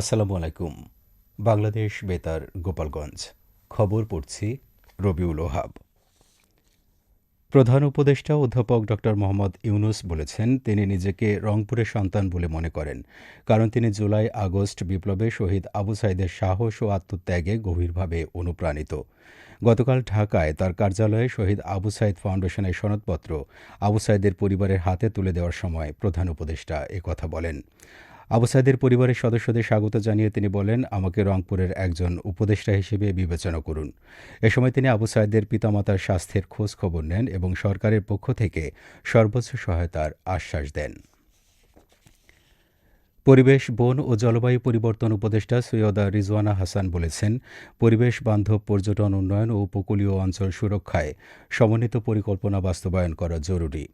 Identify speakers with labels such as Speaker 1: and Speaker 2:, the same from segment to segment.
Speaker 1: আসসালামু আলাইকুম। বাংলাদেশ বেতার, গোপালগঞ্জ। খবর পড়ছি রবিউল ওহাব। প্রধান উপদেষ্টা অধ্যাপক ড মোহাম্মদ ইউনুস বলেছেন, তিনি নিজেকে রংপুরের সন্তান বলে মনে করেন, কারণ তিনি জুলাই, আগস্ট বিপ্লবে শহীদ আবু সাইদের সাহস ও আত্মত্যাগে গভীরভাবে অনুপ্রাণিত। গতকাল ঢাকায় তার কার্যালয়ে শহীদ আবু সাইদ ফাউন্ডেশনের সনদপত্র আবু সাইদের পরিবারের হাতে তুলে দেওয়ার সময় প্রধান উপদেষ্টা একথা বলেন। আবু সাইদের পরিবারের সদস্যদের স্বাগত জানিয়ে তিনি বলেন, আমাকে রংপুরের একজন উপদেষ্টা হিসেবে বিবেচনা করুন। এ সময় তিনি আবু সাইদের পিতামাতার স্বাস্থ্যের খোঁজ খবর নেন এবং সরকারের পক্ষ থেকে সর্বোচ্চ সহায়তার আশ্বাস দেন। পরিবেশ, বন ও জলবায়ু পরিবর্তন উপদেষ্টা সৈয়দা রিজওয়ানা হাসান বলেছেন, পরিবেশ, বান্ধব, পর্যটন, উন্নয়ন ও উপকূলীয় অঞ্চল সুরক্ষায় সমন্বিত পরিকল্পনা বাস্তবায়ন করা জরুরি।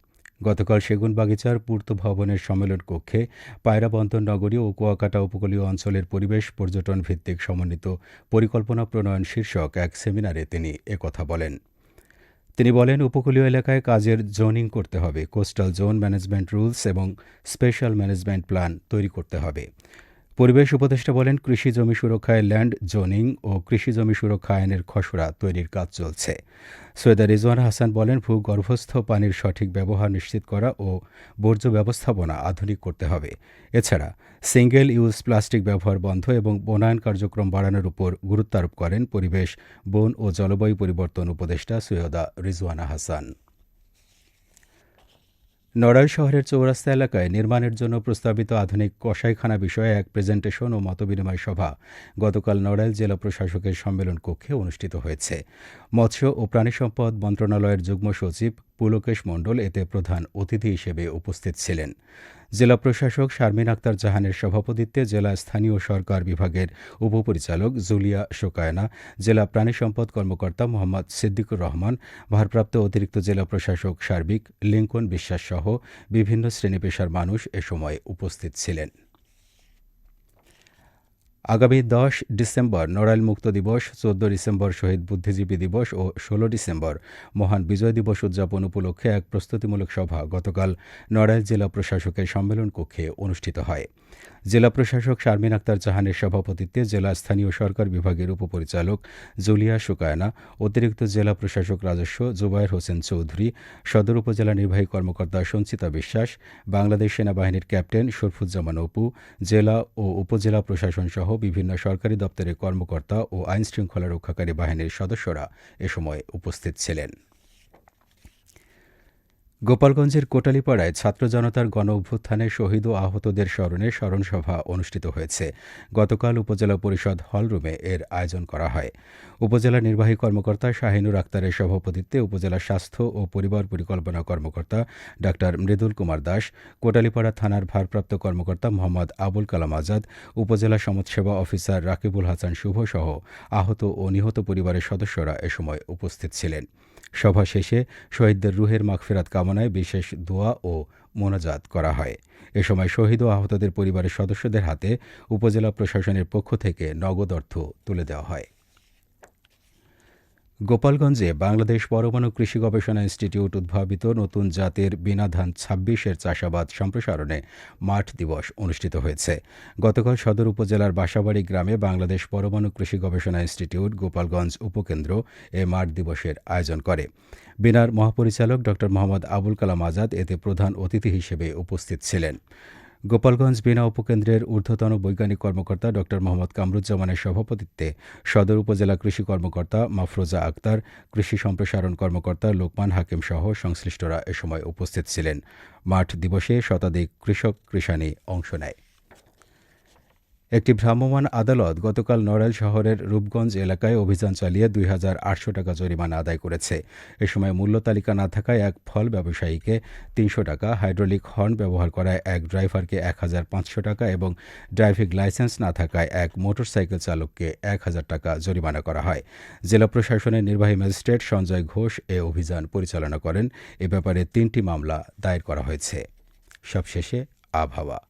Speaker 1: গতকাল সেগুনবাগিচার পূর্ত ভবনের সম্মেলন কক্ষে পায়রাবন্দর নগরী ও কুয়াকাটা উপকূলীয় অঞ্চলের পরিবেশ, পর্যটন ভিত্তিক সমন্বিত পরিকল্পনা প্রণয়ন শীর্ষক এক সেমিনারে তিনি একথা বলেন। তিনি বলেন, উপকূলীয় এলাকায় কাজের জোনিং করতে হবে, কোস্টাল জোন ম্যানেজমেন্ট রুলস এবং স্পেশাল ম্যানেজমেন্ট প্ল্যান তৈরি করতে হবে। পরিবেশ উপদেষ্টা বলেন, কৃষি জমি সুরক্ষায় ল্যান্ড জোনিং ও কৃষি জমি সুরক্ষা আইনের খসড়া তৈরির কাজ চলছে। সৈয়দা রিজওয়ান হাসান বলেন, ভূগর্ভস্থ পানির সঠিক ব্যবহার নিশ্চিত করা ও বর্জ্য ব্যবস্থাপনা আধুনিক করতে হবে। এছাড়া, সিঙ্গেল ইউজ প্লাস্টিক ব্যবহার বন্ধ এবং বনায়ন কার্যক্রম বাড়ানোর উপর গুরুত্ব আরোপ করেন পরিবেশ, বন ও জলবায়ু পরিবর্তন উপদেষ্টা সৈয়দা রিজওয়ানা হাসান। নড়াইল শহরের চৌরাস্তা এলাকায় নির্মাণের জন্য প্রস্তাবিত আধুনিক কষাইখানা বিষয়ে এক প্রেজেন্টেশন ও মতবিনিময় সভা গতকাল নড়াইল জেলা প্রশাসকের সম্মেলন কক্ষে অনুষ্ঠিত হয়েছে। মৎস্য ও প্রাণী সম্পদ মন্ত্রণালয়ের যুগ্ম সচিব পুলকেশ মণ্ডল এতে প্রধান অতিথি হিসেবে উপস্থিত ছিলেন। জেলা প্রশাসক শারমিন আক্তার জাহানের সভাপতিত্বে জেলা স্থানীয় সরকার বিভাগের উপপরিচালক জুলিয়া শোকায়না, জেলা প্রাণী সম্পদ কর্মকর্তা মোহাম্মদ সিদ্দিকুর রহমান, ভারপ্রাপ্ত অতিরিক্ত জেলা প্রশাসক সার্বিক লিঙ্কন বিশ্বাস সহ বিভিন্ন শ্রেণি পেশার মানুষ এ সময় উপস্থিত ছিলেন। আগামী দশ ডিসেম্বর নড়াইল মুক্ত দিবস, চোদ্দ ডিসেম্বর শহীদ বুদ্ধিজীবী দিবস ও ষোলো ডিসেম্বর মহান বিজয় দিবস উদযাপন উপলক্ষে এক প্রস্তুতিমূলক সভা গতকাল নড়াইল জেলা প্রশাসকের সম্মেলন কক্ষে অনুষ্ঠিত হয়। জেলা প্রশাসক শারমিন আক্তার জাহানের সভাপতিত্বে জেলা স্থানীয় সরকার বিভাগের উপপরিচালক জুলিয়া সুকায়না, অতিরিক্ত জেলা প্রশাসক রাজস্ব জুবায়ের হোসেন চৌধুরী, সদর উপজেলা নির্বাহী কর্মকর্তা সঞ্চিতা বিশ্বাস, বাংলাদেশ সেনাবাহিনীর ক্যাপ্টেন শরফুজ্জামান অপু, জেলা ও উপজেলা প্রশাসন সহ বিভিন্ন সরকারি দপ্তরের কর্মকর্তা ও আইনশৃঙ্খলা রক্ষাকারী বাহিনীর সদস্যরা এ সময় উপস্থিত ছিলেন। গোপালগঞ্জের কোটালীপাড়ায় ছাত্র জনতার গণ অভ্যুত্থানে শহীদ ও আহতদের স্মরণে স্মরণসভা অনুষ্ঠিত হয়েছে। গতকাল উপজেলা পরিষদ হলরুমে এর আয়োজন করা হয়। উপজেলা নির্বাহী কর্মকর্তা শাহিনুর আক্তারের সভাপতিত্বে উপজেলা স্বাস্থ্য ও পরিবার পরিকল্পনা কর্মকর্তা ডা মৃদুল কুমার দাস, কোটালীপাড়া থানার ভারপ্রাপ্ত কর্মকর্তা মোহাম্মদ আবুল কালাম আজাদ, উপজেলা সমাজসেবা অফিসার রাকিবুল হাসান শুভ সহ আহত ও নিহত পরিবারের সদস্যরা এ সময় উপস্থিত ছিলেন। সভা শেষে শহীদদের রুহের মাগফেরাত কামনায় বিশেষ দোয়া ও মোনাজাত করা হয়। এ সময় শহীদ ও আহতদের পরিবারের সদস্যদের হাতে উপজেলা প্রশাসনের পক্ষ থেকে নগদ অর্থ তুলে দেওয়া হয়। গোপালগঞ্জে বাংলাদেশ পরমাণু কৃষি গবেষণা ইনস্টিটিউট উদ্ভাবিত নতুন জাতের বিনাধান ছাব্বিশের চাষাবাদ সম্প্রসারণে মাঠ দিবস অনুষ্ঠিত হয়েছে। গতকাল সদর উপজেলার বাসাবাড়ি গ্রামে বাংলাদেশ পরমাণু কৃষি গবেষণা ইনস্টিটিউট গোপালগঞ্জ উপকেন্দ্র এ মাঠ দিবসের আয়োজন করে। বিনার মহাপরিচালক ড. মোহাম্মদ আবুল কালাম আজাদ এতে প্রধান অতিথি হিসেবে উপস্থিত ছিলেন। গোপালগঞ্জ বিনা উপকেন্দ্রের ঊর্ধ্বতন বৈজ্ঞানিক কর্মকর্তা ড. মোহাম্মদ কামরুজ্জামানের সভাপতিত্বে সদর উপজেলা কৃষি কর্মকর্তা মাফরোজা আক্তার, কৃষি সম্প্রসারণ কর্মকর্তা লোকমান হাকিম সহ সংশ্লিষ্টরা এ সময় উপস্থিত ছিলেন। মাঠ দিবসে শতাধিক কৃষক কৃষানি অংশ নেয়। একটি ভ্রাম্যমাণ আদালত গতকাল নড়াইল শহরের রূপগঞ্জ এলাকায় অভিযান চালিয়ে দুই হাজার আটশো টাকা জরিমানা আদায় করেছে। এ সময় মূল্য তালিকা না থাকায় এক ফল ব্যবসায়ীকে তিনশো টাকা, হাইড্রোলিক হর্ন ব্যবহার করায় এক ড্রাইভারকে এক হাজার পাঁচশো টাকা এবং ড্রাইভিং লাইসেন্স না থাকায় এক মোটরসাইকেল চালককে এক হাজার টাকা জরিমানা করা হয়। জেলা প্রশাসনের নির্বাহী ম্যাজিস্ট্রেট সঞ্জয় ঘোষ এ অভিযান পরিচালনা করেন। এ ব্যাপারে তিনটি মামলা দায়ের করা হয়েছে। সবশেষে আবহাওয়া।